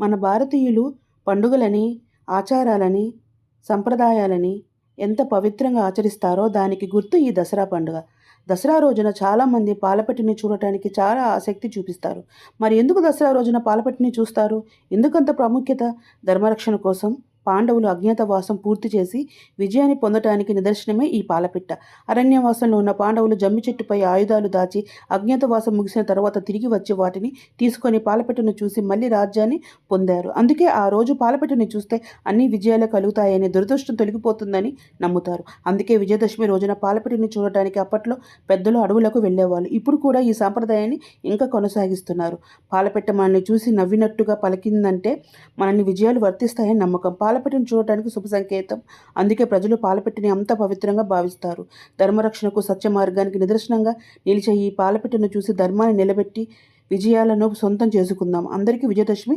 మన భారతీయులు పండుగలని ఆచారాలని సంప్రదాయాలని ఎంత పవిత్రంగా ఆచరిస్తారో దానికి గుర్తు ఈ దసరా పండుగ. దసరా రోజున చాలామంది పాలపెట్టిని చూడటానికి చాలా ఆసక్తి చూపిస్తారు. మరి ఎందుకు దసరా రోజున పాలపెట్టిని చూస్తారు? ఎందుకంత ప్రాముఖ్యత? ధర్మరక్షణ కోసం పాండవులు అజ్ఞాతవాసం పూర్తి చేసి విజయాన్ని పొందటానికి నిదర్శనమే ఈ పాలపిట్ట. అరణ్యవాసంలో ఉన్న పాండవులు జమ్మి చెట్టుపై ఆయుధాలు దాచి అజ్ఞాతవాసం ముగిసిన తర్వాత తిరిగి వచ్చి వాటిని తీసుకొని పాలపెట్టను చూసి మళ్ళీ రాజ్యాన్ని పొందారు. అందుకే ఆ రోజు పాలపెట్టని చూస్తే అన్ని విజయాలు కలుగుతాయని దురదృష్టం తొలగిపోతుందని నమ్ముతారు. అందుకే విజయదశమి రోజున పాలపెట్టని చూడటానికి అప్పట్లో పెద్దలు అడవులకు వెళ్ళేవాళ్ళు. ఇప్పుడు కూడా ఈ సాంప్రదాయాన్ని ఇంకా కొనసాగిస్తున్నారు. పాలపెట్ట మనల్ని చూసి నవ్వినట్టుగా పలికిందంటే మనల్ని విజయాలు వర్తిస్తాయని నమ్మకం. పాల పాలపెట్టను చూడటానికి శుభ సంకేతం. అందుకే ప్రజలు పాలపెట్టిని అంత పవిత్రంగా భావిస్తారు. ధర్మరక్షణకు సత్య మార్గానికి నిదర్శనంగా నిలిచే ఈ పాలపెట్టిను చూసి ధర్మాన్ని నిలబెట్టి విజయాలను సొంతం చేసుకుందాం. అందరికీ విజయదశమి